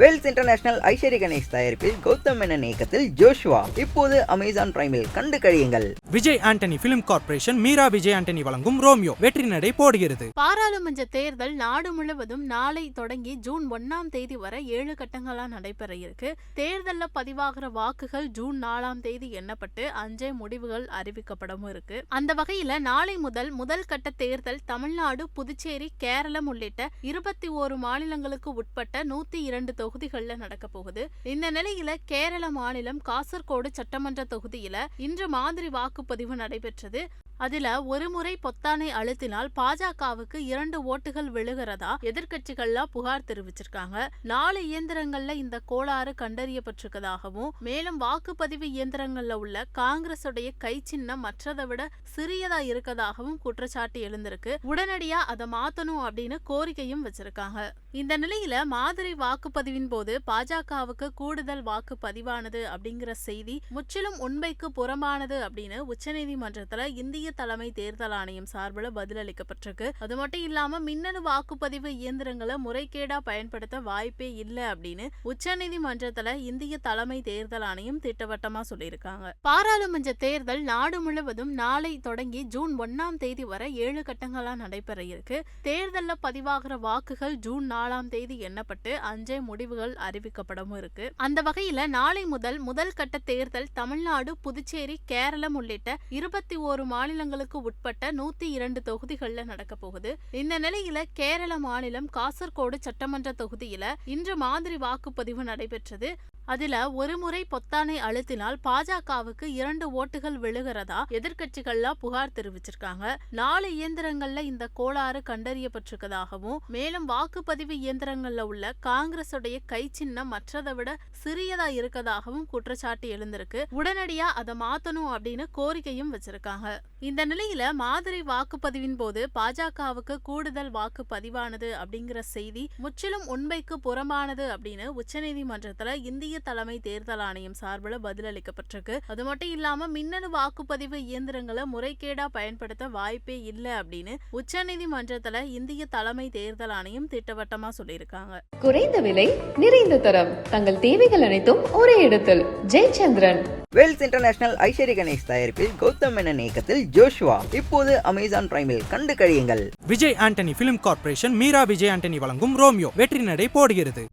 Wales international Aishwarya Ganesh தயாரிப்பில் கௌதம் மேனன் இயக்கத்தில் Joshua. இப்போது அமேசான் பிரைமில் கண்டு கழியுங்கள். விஜய் ஆண்டனி பிலிம் கார்ப்பரேஷன் மீரா விஜய் ஆண்டனி வழங்கும் ரோமியோ வெற்றி நடை போடுகிறது. பாராளுமன்ற தேர்தல் நாடு முழுவதும் நாளை தொடங்கி ஜூன் ஒன்னாம் தேதி வரை ஏழு கட்டங்களா நடைபெற இருக்கு. தேர்தல்ல பதிவாகிற வாக்குகள் ஜூன் நாலாம் தேதி எண்ணப்பட்டு அஞ்சே முடிவுகள் அறிவிக்கப்படவும் இருக்கு. அந்த வகையில நாளை முதல் முதல் கட்ட தேர்தல் தமிழ்நாடு புதுச்சேரி கேரளம் உள்ளிட்ட இருபத்தி ஓரு மாநிலங்களுக்கு உட்பட்ட நூத்தி இரண்டு தொகுதிகளில் நடக்க போகுது. இந்த நிலையில கேரள மாநிலம் காசர்கோடு சட்டமன்ற தொகுதியில இன்று மாதிரி வாக்குப்பதிவு நடைபெற்றது. அதுல ஒரு முறை பொத்தானை அழுத்தினால் பாஜகவுக்கு இரண்டு ஓட்டுகள் விழுகிறதா எதிர்கட்சிகள்லாம் புகார் தெரிவிச்சிருக்காங்க. நாலு இயந்திரங்கள்ல இந்த கோளாறு கண்டறியப்பட்டிருக்கதாகவும் மேலும் வாக்குப்பதிவு இயந்திரங்கள்ல உள்ள காங்கிரசுடைய கை சின்னம் மற்றதை விட சிறியதா இருக்கதாகவும் குற்றச்சாட்டு எழுந்திருக்கு. உடனடியா அதை மாத்தணும் அப்படின்னு கோரிக்கையும் வச்சிருக்காங்க. இந்த நிலையில மாதிரி வாக்குப்பதிவின் போது பாஜகவுக்கு கூடுதல் வாக்கு பதிவானது அப்படிங்கிற செய்தி முற்றிலும் உண்மைக்கு புறம்பானது அப்படின்னு உச்சநீதிமன்றத்துல இந்திய தலைமை தேர்தல் ஆணையம் சார்பில் பதிலளிக்கப்பட்டிருக்கு. அது மட்டும் இல்லாம மின்னணு வாக்குப்பதிவு இயந்திரங்களை முறைகேடா பயன்படுத்த வாய்ப்பே இல்லை அப்படின்னு உச்சநீதிமன்றத்துல இந்திய தலைமை தேர்தல் ஆணையம் திட்டவட்டமா சொல்லியிருக்காங்க. பாராளுமன்ற தேர்தல் நாடு முழுவதும் நாளை தொடங்கி ஜூன் ஒன்னாம் தேதி வரை ஏழு கட்டங்களா நடைபெற இருக்கு. தேர்தலில் பதிவாகிற வாக்குகள் ஜூன் நாலாம் தேதி எண்ணப்பட்டு அஞ்சே முடிவுகள் அறிவிக்கப்படவும் இருக்கு. அந்த வகையில நாளை முதல் முதல் கட்ட தேர்தல் தமிழ்நாடு புதுச்சேரி கேரளம் உள்ளிட்ட இருபத்தி ஓரு மாநிலங்களுக்கு உட்பட்ட நூத்தி இரண்டு தொகுதிகளில் நடக்க போகுது. இந்த நிலையில கேரள மாநிலம் காசர்கோடு சட்டமன்ற தொகுதியில இன்று மாதிரி வாக்குப்பதிவு நடைபெற்றது. அதுல ஒரு முறை பொத்தானை அழுத்தினால் பாஜகவுக்கு இரண்டு ஓட்டுகள் விழுகிறதா எதிர்கட்சிகள்லாம் புகார் தெரிவிச்சிருக்காங்க. நாலு இயந்திரங்கள்ல இந்த கோளாறு கண்டறியப்பட்டிருக்கதாகவும் மேலும் வாக்குப்பதிவு இயந்திரங்கள்ல உள்ள காங்கிரசுடைய கை சின்னம் மற்றதை விட சிறியதா இருக்கதாகவும் குற்றச்சாட்டு எழுந்திருக்கு. உடனடியா அதை மாத்தணும் அப்படின்னு கோரிக்கையும் வச்சிருக்காங்க. இந்த நிலையில மாதிரி வாக்குப்பதிவின் போது பாஜகவுக்கு கூடுதல் வாக்கு பதிவானது அப்படிங்கிற செய்தி முற்றிலும் உண்மைக்கு புறம்பானது அப்படின்னு உச்சநீதிமன்றத்துல இந்திய தலைமை தேர்தல் ஆணையம் சார்பில் பதிலளிக்கப்பட்டிருக்கு. அது மட்டும் இல்லாம மின்னணு வாக்குப்பதிவு இயந்திரங்களை முறைகேடா பயன்படுத்த வாய்ப்பே இல்லை அப்படின்னு உச்சநீதிமன்றத்துல இந்திய தலைமை தேர்தல் ஆணையம் திட்டவட்டமா சொல்லியிருக்காங்க. குறைந்த விலை நிறைந்த தரம். தங்கள் தேவைகள் அனைத்தும் ஒரே இடத்தில். ஜெயச்சந்திரன். வேல்ஸ் இன்டர்நேஷனல் ஐஸ்வர்ய கணேஷ் தயாரிப்பில் கௌதம் மேனன் இயக்கத்தில் ஜோஷுவா. இப்போது அமேசான் பிரைமில் கண்டு கழியுங்கள். விஜய் ஆண்டனி பிலிம் கார்ப்பரேஷன் மீரா விஜய் ஆண்டனி வழங்கும் ரோமியோ வெற்றி நடை போடுகிறது.